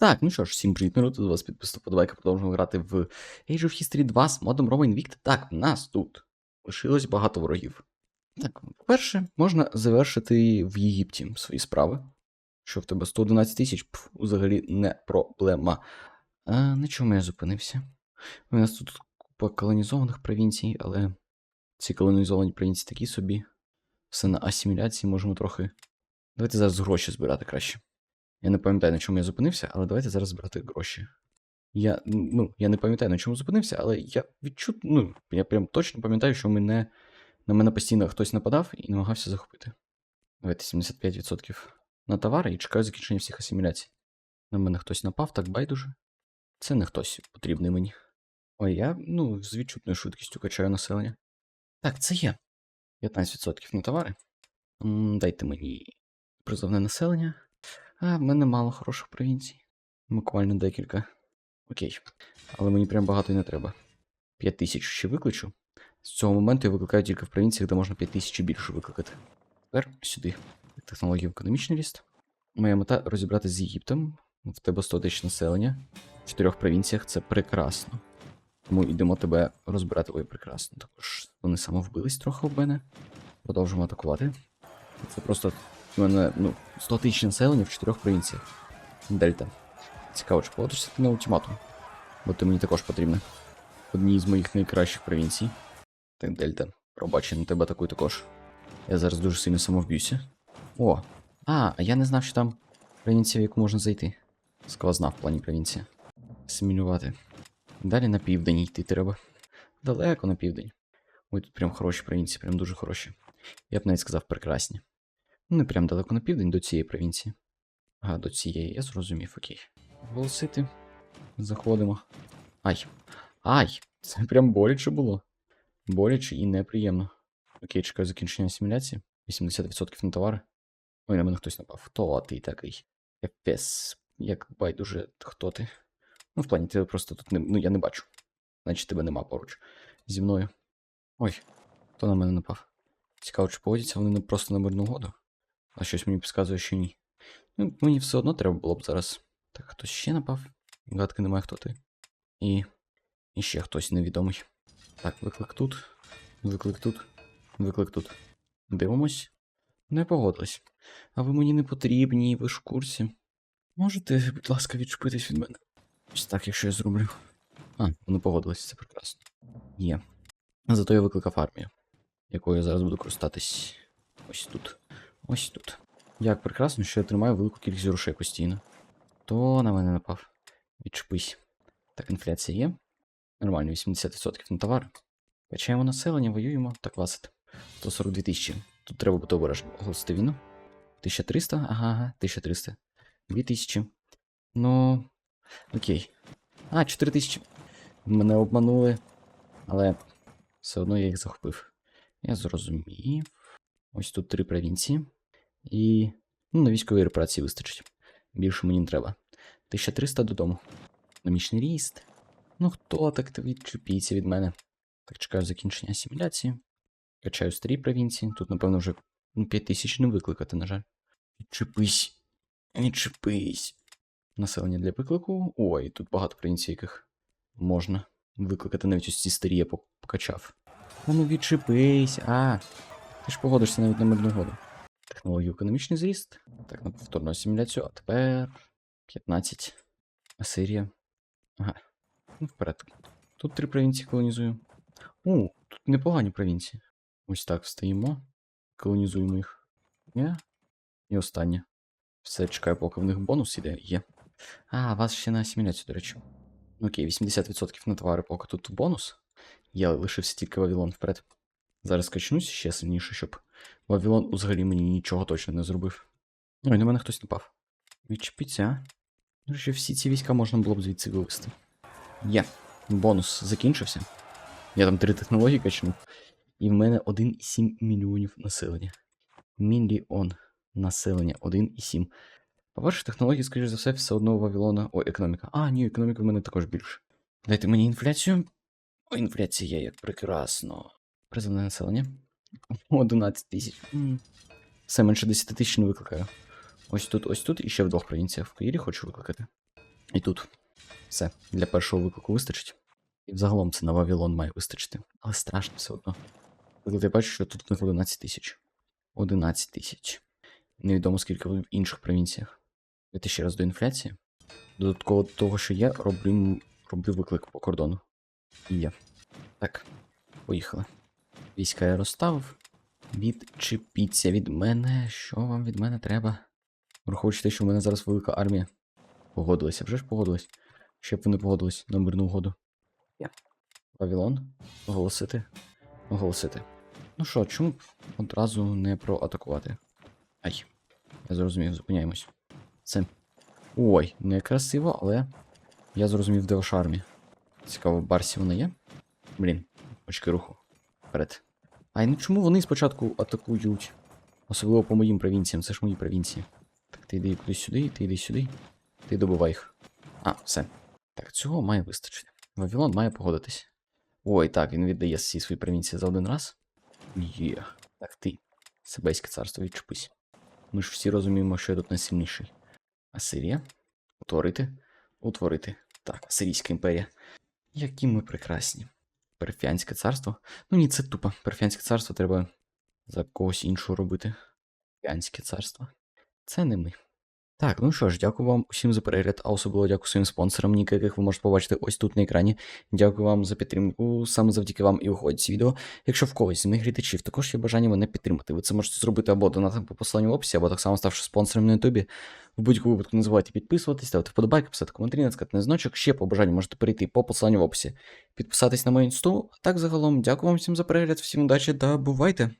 Так, ну що ж, всім привіт, народ, з вас підписано подобайка, продовжуємо грати в Age of History 2 з модом Roman Invicta. Так, в нас тут лишилось багато ворогів. Так, по-перше, можна завершити в Єгипті свої справи. Що в тебе 111 тисяч, взагалі не проблема. А, на чому я зупинився? У нас тут купа колонізованих провінцій, але ці колонізовані провінції такі собі. Все на асиміляції можемо трохи. Давайте зараз гроші збирати краще. Я не пам'ятаю, на чому я зупинився, але давайте зараз збирати гроші. Я ну, я не пам'ятаю, на чому зупинився, але я відчут, ну, я прям точно пам'ятаю, що мене, на мене постійно хтось нападав і намагався захопити. Давайте 75% на товари і чекаю закінчення всіх асиміляцій. На мене хтось напав, так байдуже. Це не хтось потрібний мені. Ой, я, ну, з відчутною швидкістю качаю населення. Так, це є. 15% на товари. М, Дайте мені призовне населення. А, в мене мало хороших провінцій. Буквально декілька. Окей. Але мені прям багато і не треба. 5 тисяч ще викличу. З цього моменту я викликаю тільки в провінціях, де можна 5 тисяч і більше викликати. Тепер сюди. Технологію економічний ріст. Моя мета розібратися з Єгиптом. В тебе 100 тисяч населення. В чотирьох провінціях це прекрасно. Тому йдемо тебе розбирати. Ой, прекрасно. Також вони самовбились трохи в мене. Продовжимо атакувати. Це просто у мене ну, 100 тисяч населення в чотирьох провінціях. Дельта. Цікаво, чи погодишся ти на ультиматум? Бо ти мені також потрібна. Одній з моїх найкращих провінцій. Так, Дельта, пробач, на тебе атакую також. Я зараз дуже сильно самовб'юся. О! А, а я не знав, що там провінція, в яку можна зайти. Сквозна в плані провінція. Асимілювати. Далі на південь йти треба. Далеко на південь. Ой, тут прям хороші провінції, прям дуже хороші. Я б навіть сказав прекрасні. Ну, не прям далеко на південь до цієї провінції. Ага, до цієї, я зрозумів, окей. Голосити. Заходимо. Ай. Ай! Це прям боляче було. Боляче і неприємно. Окей, чекаю закінчення асиміляції. 80% на товари. Ой, на мене хтось напав. Хто ти такий? Ефес. Як байдуже, хто ти? Ну, в плані, тебе просто тут не. Ну, я не бачу. Значить, тебе нема поруч. Зі мною. Ой, хто на мене напав? Цікаво, чи поводяться вони просто на мирну угоду? А щось мені підказує, що ні. Ну, мені все одно треба було б зараз. Так, хтось ще напав. Гадки немає, хто ти. І. І ще хтось невідомий. Так, виклик тут. Виклик тут. Виклик тут. Дивимось. Не погодились. А ви мені не потрібні, ви ж в курсі. Можете, будь ласка, відчепитись від мене. Ось так, якщо я зроблю. А, вони погодились, це прекрасно. Є. Зато я викликав армію, якою я зараз буду користатись ось тут. Ось тут. Як прекрасно, що я тримаю велику кількість грошей постійно. То на мене напав. Відчепись. Так, інфляція є. Нормально, 80% на товар. Качаємо населення, воюємо. Так, класити. 142 тисячі. Тут треба бути обережним. Оголосити війну. 1300, ага, ага, 1300. 2000. Ну. Окей. А, 4000. Мене обманули. Але все одно я їх захопив. Я зрозумів. Ось тут три провінції. І. Ну, на військовій репарації вистачить. Більше мені не треба. 1300 додому. Економічний ріст. Ну хто так то відчепіться від мене? Так, чекаю закінчення асиміляції. Качаю старі провінції. Тут, напевно, вже ну, 5000 не викликати, на жаль. Відчепись. Відчепись. Населення для виклику. Ой, тут багато провінцій, яких можна викликати навіть ось ці старі я покачав. Ну відчепись. А. Ти ж погодишся навіть на мирну угоду. Технологію економічний зріст. Так, на повторну асиміляцію. А тепер 15. Асирія. Ага. Ну, вперед. Тут три провінції колонізую. О, тут непогані провінції. Ось так встаємо. Колонізуємо їх. Є. І останнє. Все, чекаю, поки в них бонус іде. Є. А, вас ще на асиміляцію, до речі. Окей, 80% на товари, поки тут бонус. Я лишився тільки Вавилон вперед. Зараз качнусь ще сильніше, щоб Вавилон взагалі мені нічого точно не зробив. Ой, на мене хтось напав. Відчепіться? До речі, всі ці війська можна було б звідси вивести. Є. Бонус закінчився. Я там три технології качнув. І в мене 1,7 мільйонів населення. Мільйон населення 1,7. По-перше, технології, скоріш за все, все одно Вавилона. Ой, економіка. А, ні, економіка в мене також більше. Дайте мені інфляцію. О, інфляція, як прекрасно. Призовне населення. 11 тисяч. Все менше 10 тисяч не викликаю. Ось тут, ось тут і ще в двох провінціях. В Каїрі хочу викликати. І тут. Все, для першого виклику вистачить. І взагалом це на Вавилон має вистачити. Але страшно все одно. Коли ти бачиш, що тут них 11 тисяч. 11 тисяч. Невідомо скільки в інших провінціях. Давайте ще раз до інфляції. Додатково до того, що є, роблю, роблю виклик по кордону. І Є. Так, поїхали. Війська я розставив. Відчепіться від мене. Що вам від мене треба? Враховуючи те, що в мене зараз велика армія. Погодилися, вже ж погодились. Ще б ви не погодились на мирну угоду. Є. Вавилон. Оголосити. Оголосити. Ну що, чому б одразу не проатакувати? Ай. Я зрозумів, зупиняємось. Це. Ой, некрасиво, але. Я зрозумів, де ваша армія. Цікаво, в Барсі вона є? Блін, очки руху. Вперед. Ай, ну чому вони спочатку атакують? Особливо по моїм провінціям, це ж мої провінції. Так, ти йди кудись сюди, ти йди сюди. Ти добивай їх. А, все. Так, цього має вистачити. Вавилон має погодитись. Ой, так, він віддає всі свої провінції за один раз. Є. Так, ти. Себейське царство, відчепись. Ми ж всі розуміємо, що я тут найсильніший. Асирія. Утворити. Утворити. Так, Асирійська імперія. Які ми прекрасні. Перфіанське царство. Ну ні, це тупо. Перфянське царство треба за когось іншого робити. Перфянське царство. Це не ми. Так, ну що ж, дякую вам усім за перегляд, а особливо дякую своїм спонсорам, ніки яких ви можете побачити ось тут на екрані. Дякую вам за підтримку. Саме завдяки вам і виходить це відео. Якщо в когось з моїх глядачів також є бажання мене підтримати, ви це можете зробити або донатом по посиланню в описі, або так само ставши спонсором на Ютубі. В будь-якому випадку не забувайте підписуватись, ставити вподобайки, писати коментарі, натискати на значок. Ще по бажанню можете перейти по посиланню в описі, підписатись на мою інсту. А так загалом, дякую вам всім за перегляд, всім удачі та бувайте!